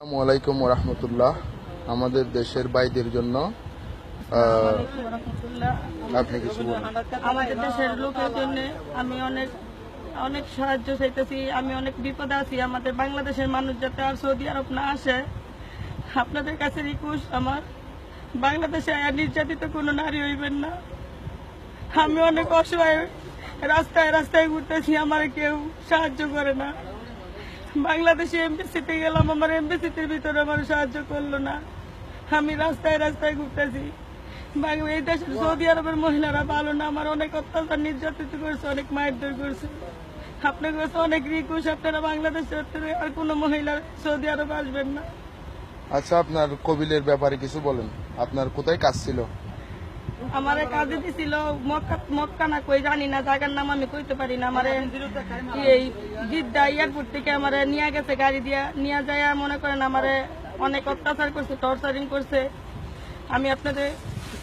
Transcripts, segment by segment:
আলাইকুম রহমতুল্লাহ। আমাদের দেশের বাইদের জন্য আপনি কিছু আমাদের দেশের লোকের জন্য আমি অনেক অনেক সাহায্য চাইতেছি, আমি অনেক বিপদে আছি। আমাদের বাংলাদেশের মানুষ যাতে আর সৌদি আরব না আসে, আপনাদের কাছে রিকোয়েস্ট আমার, বাংলাদেশে নির্যাতিত কোনো নারী হইবেন না। আমি অনেক অসহায়, রাস্তায় রাস্তায় ঘুরতেছি, আমার কেউ সাহায্য করে না। বাংলাদেশে এমবিসিতে গেলাম, আমার এমবিসিতে ভিতরে আমার সাহায্য করল না। আমি রাস্তায় রাস্তায় ঘুরতেছি। এই দেশের সৌদি আরবের মহিলারা ভালো না, আমার অনেক অত্যাচার, নির্যাতিত করছে, অনেক মারধর করছে। আপনার কাছে অনেক রিকোয়েস্ট আপনারা বাংলাদেশের আর কোনো মহিলা সৌদি আরব আসবেন না। আচ্ছা আপনার কবিলের ব্যাপারে কিছু বলেন। আপনার কোথায় কাজ ছিল? আমার কাজে দিছিল মক্কা মক্কা না কই জানি না জায়গার নাম আমি কইতে পারি না আমার এই জিদ্দা এয়ারপোর্ট থেকে আমার নিয়ে গেছে গাড়ি দিয়া নিয়ে যায় মনে করেন আমার অনেক অত্যাচার করছে টর্চারিং করছে আমি আপনাদের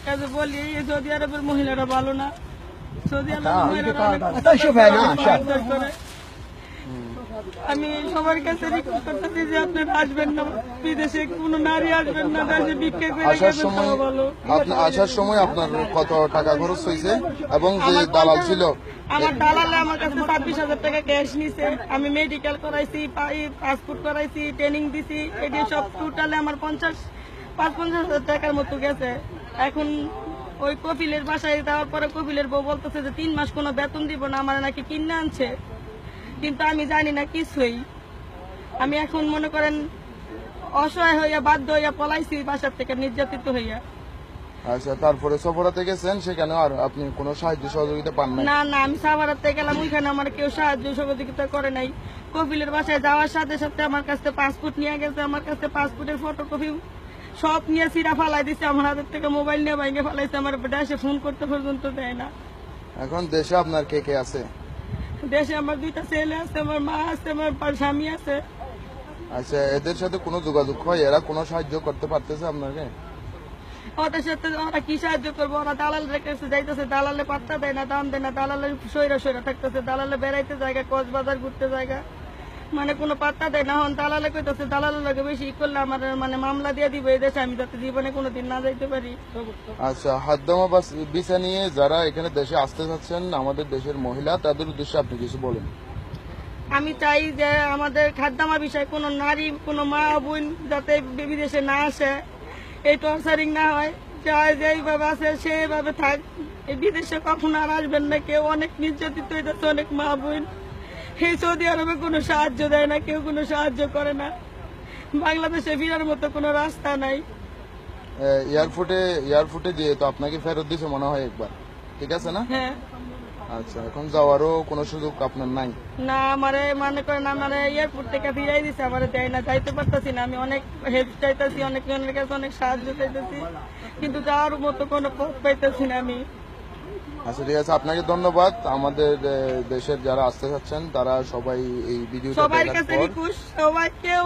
কাছে বলি এই সৌদি আরবের মহিলারা ভালো না সৌদি আরবের মহিলারা। আমি সবার কাছে রিকোয়েস্ট করতেছি যে আপনারা আসবেন না। বিদেশে কোনো নারী আসবেন না দেশে ভিক্ষা করে আসার সময় আসার সময় আপনার কত টাকা খরচ হয়েছে এবং যে দালাল ছিল? আমার দালালে আমার কাছে ছাব্বিশ হাজার টাকা ক্যাশ নিছে। আমি মেডিকেল করাইছি পাসপোর্ট করাইছি ট্রেনিং দিছি। এটি সব টোটালে আমার পঞ্চাশ পাঁচ পঞ্চাশ হাজার টাকার মতো গেছে। এখন ওই কপিলের বাসায় দেওয়ার পরে কপিলের বউ বলতেছে যে তিন মাস কোনো বেতন দিব না আমার নাকি কিনে আনছে। কিন্তু আমি জানি না কিছুই। আমি এখন মনে করেন অসহায় হইয়া বাধ্য হইয়া পলাইছি বাসার থেকে নির্যাতিত হইয়া। আচ্ছা তারপরে সফরাতে গেছেন সেখানে আর আপনি কোনো সাহায্য সহযোগিতা পান না না আমি গেলাম ওইখানে আমার কেউ সাহায্য সহযোগিতা করে নাই। কপিলের বাসায় যাওয়ার সাথে সাথে আমার কাছে পাসপোর্ট নিয়ে গেছে আমার কাছে পাসপোর্টের ফটোকপি সব নিয়ে সিরা ফালাই দিছে আমার হাতের থেকে মোবাইল নিয়ে ভাঙে ফালাইছে আমার দেশে ফোন করতে পর্যন্ত দেয় না। এখন দেশে আপনার কে কে আছে? দেশে আমার দুইটা ছেলে আছে আমার মা আছে আমার স্বামী আছে। আচ্ছা এদের সাথে কোনো যোগাযোগ হয়? এরা কোনো সাহায্য করতে পারতেছে আপনাকে? ওদের সাথে ওরা কি সাহায্য করব? ওরা দালাল রেখেছে যাইতেছে দালালে পাত্তা দেয় না দাম দেয় না দালালে সৈরা সৈরা থাকতেছে দালালে বেড়াইতে জায়গা কক্সবাজার ঘুরতে জায়গা। মানে কোনো পাত্তা দেয় না হন দালালে কইতেছে দালালের লাগে বেশি ই করলে আমার মানে মামলা দিয়ে দিবে এই দেশে আমি যাতে জীবনে কোনোদিন না যাইতে পারি। আচ্ছা হাদ্দামা বাস ভিসা নিয়ে যারা এখানে দেশে আসতে চাচ্ছেন আমাদের দেশের মহিলা তাদের উদ্দেশ্যে আপনি কিছু বলেন। আমি চাই যে আমাদের খাদ্যামা বিষয় কোনো নারী কোনো মা বোন যাতে বিদেশে না আসে এই টর্চারিং না হয় চাই যেইভাবে আছে সেইভাবে থাক। বিদেশে কখনো আর আসবেন না কেউ অনেক নির্যাতিত হইতেছে অনেক মা বোন। এই সৌদি আরবে কোনো সাহায্য দেয় না কেউ কোনো সাহায্য করে না। বাংলাদেশে ফেরার মতো কোনো রাস্তা নাই। এয়ারপোর্টে এয়ারপোর্টে দিয়ে তো আপনাকে ফেরত দিছে মনে হয় একবার। ঠিক আছে না? হ্যাঁ। আচ্ছা এখন যাওয়ারও কোনো সুযোগ আপনার নাই? না আমারে মনে করেন আমার এয়ারপোর্ট থেকে ফিরাই দিছে আমার দেয় না যাইতে পারতেছি না। আমি অনেক হেল্প চাইতেছি অনেক জনের কাছে অনেক সাহায্য চাইতেছি কিন্তু যাওয়ার মতো কোনো পথ পাইতেছি না আমি। আচ্ছা ঠিক আছে আপনাকে ধন্যবাদ। আমাদের দেশের যারা আসতে চাচ্ছেন তারা সবাই এই ভিডিওটা সবার কাছে রিকুয়েস্ট সবাই কেউ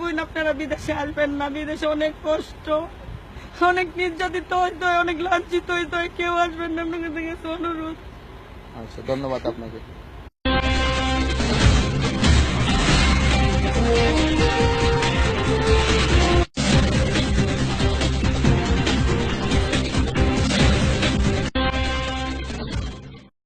বোন আপনারা বিদেশে আসবেন না বিদেশে অনেক কষ্ট। অনেক নির্যাতিত হইতে হয় অনেক লাঞ্ছিত হইতে হয় কেউ আসবেন না আপনাদের কাছে অনুরোধ। আচ্ছা ধন্যবাদ আপনাকে।